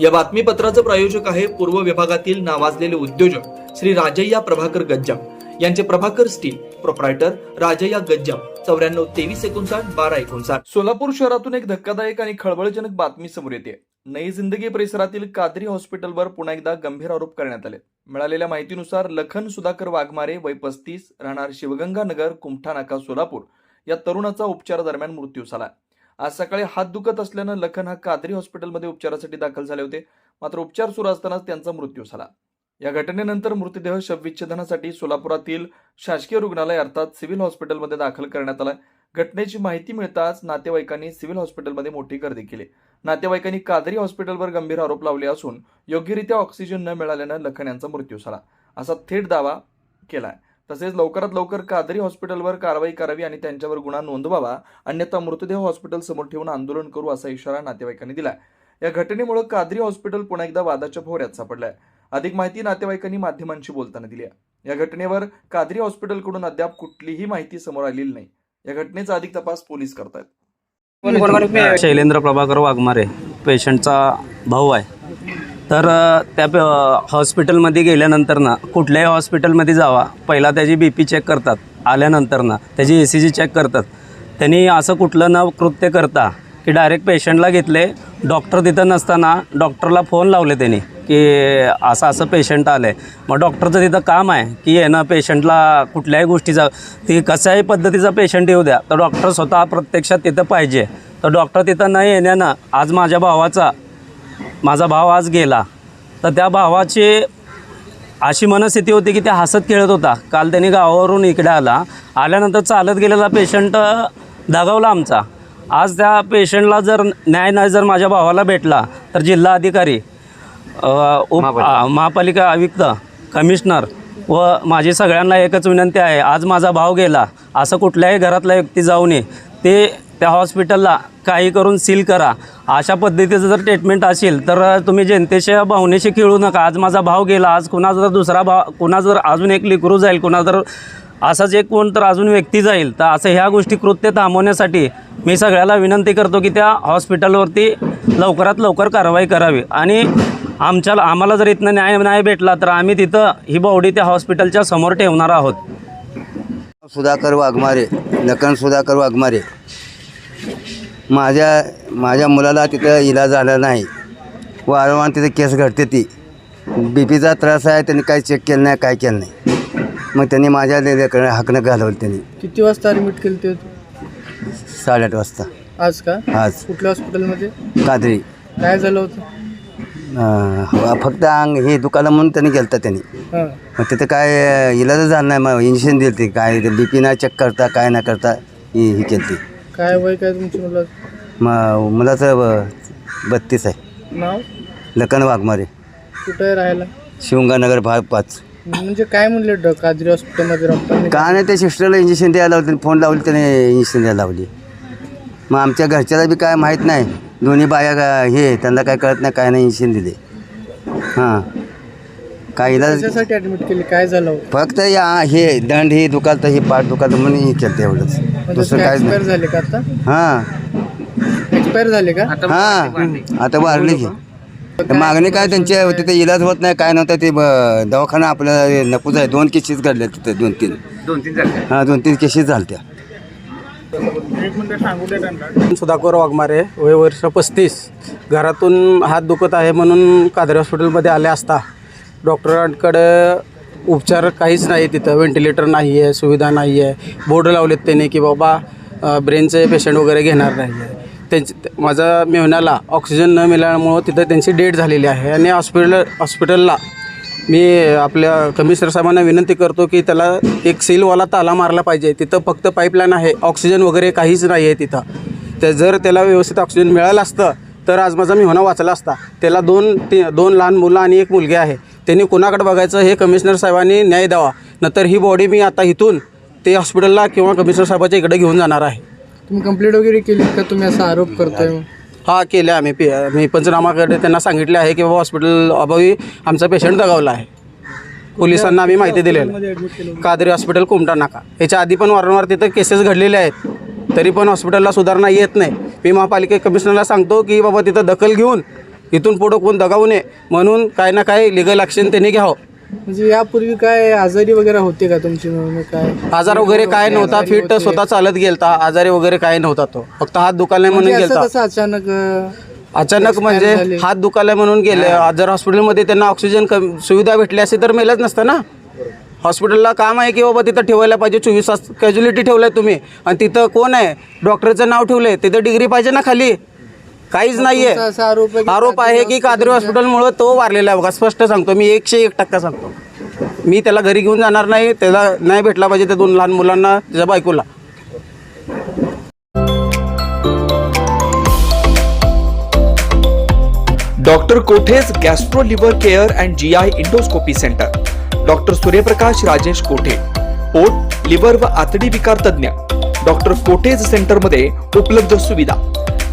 या बातमीपत्राचं प्रायोजक आहे पूर्व विभागातील नावाजलेले उद्योजक श्री राजय्या प्रभाकर गज्जाम. यांचे प्रभाकर स्टील प्रोप्रायटर राजय्या गज्जाम. चौऱ्याण्णव तेवीस एकोणसाठ बारा एकोणसाठ. सोलापूर शहरातून एक धक्कादायक आणि खळबळजनक बातमी समोर येते. नई जिंदगी परिसरातील कादरी हॉस्पिटलवर पुन्हा एकदा गंभीर आरोप करण्यात आले. मिळालेल्या माहितीनुसार लखन सुधाकर वाघमारे वय पस्तीस राहणार शिवगंगानगर कुमठा नाका सोलापूर या तरुणाचा उपचारादरम्यान मृत्यू झाला. आज सकाळी हात दुखत असल्यानं लखन हा कादरी हॉस्पिटलमध्ये उपचारासाठी दाखल झाले होते. मात्र उपचार सुरू असतानाच त्यांचा मृत्यू झाला. या घटनेनंतर मृतदेह शवविच्छेदनासाठी सोलापुरातील शासकीय रुग्णालय अर्थात सिव्हिल हॉस्पिटलमध्ये दाखल करण्यात आला घटनेची माहिती मिळताच नातेवाईकांनी सिव्हिल हॉस्पिटलमध्ये मोठी गर्दी केली. नातेवाईकांनी कादरी हॉस्पिटलवर गंभीर आरोप लावले असून योग्यरित्या ऑक्सिजन न मिळाल्यानं लखन यांचा मृत्यू झाला. असा थेट दावा केला आहे तसेच लवकरात लवकर कादरी हॉस्पिटलवर कारवाई करावी आणि त्यांच्यावर गुन्हा नोंदवावा अन्यथा मृतदेह हॉस्पिटल समोर ठेवून आंदोलन करू असा इशारा नातेवाईकांनी दिलाय. या घटनेमुळे कादरी हॉस्पिटल पुन्हा एकदा वादाच्या भोवऱ्यात सापडलंय. अधिक माहिती नातेवाईकांनी माध्यमांशी बोलताना दिली या घटनेवर कादरी हॉस्पिटलकडून अद्याप कुठलीही माहिती समोर आलेली नाही. या घटनेचा अधिक तपास पोलीस करतायत. शैलेंद्र प्रभाकर वाघमारे पेशंटचा भाऊ आहे. तर त्या प हॉस्पिटलमध्ये गेल्यानंतर ना कुठल्याही हॉस्पिटलमध्ये जावा पहिला त्याची बी पी चेक करतात आल्यानंतर ना त्याची ए सी जी चेक करतात. त्यांनी असं कुठलं न कृत्य करता की डायरेक्ट पेशंटला घेतले डॉक्टर तिथं नसताना डॉक्टरला फोन लावले त्यांनी की असं असं पेशंट आलं आहे मग डॉक्टरचं तिथं काम आहे की येणं पेशंटला कुठल्याही गोष्टीचा ती कशाही पद्धतीचा पेशंट येऊ द्या तर डॉक्टर स्वतः प्रत्यक्षात तिथं पाहिजे. तर डॉक्टर तिथं न येण्यानं आज माझ्या भावाचा माझा भाव आज गेला. तर त्या भावाची अशी मनस्थिती होती की ते हसत खेळत होता. काल त्यांनी गावावरून इकडे आला. आल्यानंतर चालत गेलेला पेशंट दगावला आमचा. आज त्या पेशंटला जर न्याय नाही जर माझ्या भावाला भेटला तर जिल्हा अधिकारी उप महापालिका. आयुक्त कमिशनर व माझी सगळ्यांना एकच विनंती आहे. आज माझा भाव गेला. असं कुठल्याही घरातला व्यक्ती जाऊ नये. ते त्या हॉस्पिटलला काही करून सील करा. अशा पद्धतीचं जर ट्रीटमेंट असेल तर तुम्ही जनतेच्या भावनेशी खेळू नका. आज माझा भाव गेला आज कुणा जर दुसरा भाव कुणा जर अजून एक लिकरू जाईल कुणा जर असाच एक कोण तर अजून व्यक्ती जाईल तर असं ह्या गोष्टी कृत्य थांबवण्यासाठी मी सगळ्याला विनंती करतो की त्या हॉस्पिटलवरती लवकरात लवकर कारवाई करावी. आणि आमच्या आम्हाला जर इथनं न्याय नाही भेटला तर आम्ही तिथं ही बॉडी त्या हॉस्पिटलच्या समोर ठेवणार आहोत. सुधाकर वाघमारे लखन सुधाकर वाघमारे. माझ्या माझ्या मुलाला तिथं इलाज झाला नाही. वारंवार तिथे केस घडते ती. बी पीचा त्रास आहे त्यांनी काही चेक केलं नाही काय केलं नाही. मग त्यांनी माझ्या लेकरं हाकणं घालवलं त्यांनी. किती वाजता ॲडमिट केलं ते? साडेआठ वाजता. आज का? आज. कुठल्या हॉस्पिटलमध्ये कादरी काय झालं होतं? अं, फक्त अंग हे दुखालं म्हणून त्यांनी गेलं होतं त्यांनी. हां. मग तिथं काय इलाजच झालं नाही मग इंजेक्शन दिलं ते काय बी पी नाही चेक करता काय नाही करता ही ही केली ती काय वय काय तुमच्या मुलाचं ब- बत्तीस आहे. नाव? लखन वाघमारे. कुठं आहे राहायला? शिवंगानगर भाग पाच. म्हणजे काय म्हणले ड काजरी हॉस्पिटलमध्ये डॉक्टरने का नाही त्या सिस्टरला इंजेक्शन द्यायला लावलं फोन लावली त्याने इंजेक्शन द्यायला लावली. मग आमच्या घरच्याला बी काय माहीत नाही. दोन्ही बाया का- हे त्यांना काय कळत नाही काय नाही इंजेक्शन दिले. हां. काय इलाज? कशासाठी ॲडमिट केली? काय झालं? होतं फक्त या हे दंड हे दुखालतं हे पाठ दुखालतं म्हणून हे केलं एवढंच. दुसरं काहीच एक्सपायर नाही झाले का आता? हां. एक्सपायर झाले का? हां. आता वारली की. तर मागणी काय त्यांच्या तिथे इलाज होत नाही काय नव्हतं ते ब- दवाखाना आपल्याला नकोच आहे. दोन केसेस घडल्या तिथे दोन तीन. दोन तीन हां दोन तीन केसेस झाल्या सुधाकर वाघमारे वय वर्ष पस्तीस. घरातून हात दुखत आहे म्हणून कादरी हॉस्पिटलमध्ये आले असता. डॉक्टरांकडे उपचार काहीच नाही तिथं व्हेंटिलेटर नाही आहे सुविधा नाही आहे बोर्ड लावलेत त्यांनी की बाबा ब्रेनचे पेशंट वगैरे घेणार नाही आहे त्यांची माझा मेहण्याला ऑक्सिजन न मिळाल्यामुळं तिथं त्यांची डेट झालेली आहे. आणि हॉस्पिटल हॉस्पिटलला मी आपल्या कमिशनर साहेबांना विनंती करतो की त्याला एक सीलवाला ताला मारला पाहिजे. तिथं फक्त पाईपलाईन आहे ऑक्सिजन वगैरे काहीच नाही आहे तिथं. तर जर त्याला व्यवस्थित ऑक्सिजन मिळालं असतं तर आज माझा मिहोना वाचला असता. त्याला दोन ती दोन लहान मुलं आणि एक मुलगी आहे. त्यांनी कुणाकडे बघायचं हे कमिशनर साहेबांनी न्याय द्यावा. नंतर ही बॉडी मी आता इथून ते हॉस्पिटलला किंवा कमिशनर साहेबाच्या इकडे घेऊन जाणार आहे. तुम्ही कंप्लेंट वगैरे केली का? तुम्ही असा आरोप करतोय? हा केले आम्ही. पी मी पंचनामाकडे त्यांना सांगितले आहे की बाबा हॉस्पिटल अभावी आमचा पेशंट दगावला आहे. पोलिसांना आम्ही माहिती दिलेली आहे. कादरी हॉस्पिटल कुमटा नाका. याच्या आधी पण वारंवार तिथं केसेस घडलेले आहेत. तरी पण हॉस्पिटलला सुधारणा येत नाही. मी महापालिका कमिशनरला सांगतो की बाबा तिथं दखल घेऊन इथून पुढं कोण दगावू नये म्हणून काय ना काय लिगल ॲक्शन त्यांनी घ्यावं. म्हणजे यापूर्वी काय आजारी वगैरे होते का तुमची काय आजार वगैरे काय नव्हता फिट. स्वतः चालत गेलता आजारी वगैरे काय नव्हता तो. फक्त हात दुखायला म्हणून म्हणजे असं गेलता. कसं अचानक अं, अचानक म्हणजे? हात दुखायला म्हणून गेले. जर हॉस्पिटलमध्ये त्यांना ऑक्सिजन कमी सुविधा भेटली असती तर मेलच नसतं ना. हॉस्पिटलला काम आहे की बाबा तिथं ठेवायला पाहिजे चोवीस तास कॅज्युलिटी ठेवलाय तुम्ही. आणि तिथं कोण आहे? डॉक्टरचं नाव ठेवलंय तिथं डिग्री पाहिजे ना खाली? काहीच नाहीये. असा आरोप आहे की आरोप आहे की कादरी हॉस्पिटलमुळं तो वारलेला आहे. बघा स्पष्ट सांगतो मी एकशे एक टक्का सांगतो. मी त्याला घरी घेऊन जाणार नाही त्याला नाही भेटला पाहिजे त्या दोन लहान मुलांना त्याच्या बायकोला. Doctor Kothe's gastro liver care and G I endoscopy centre. Doctor Suryaprakash Rajesh Kothe. पोट लिव्हर व आतडी विकार तज्ज्ञ. डॉक्टर कोठेज सेंटरमध्ये उपलब्ध सुविधा.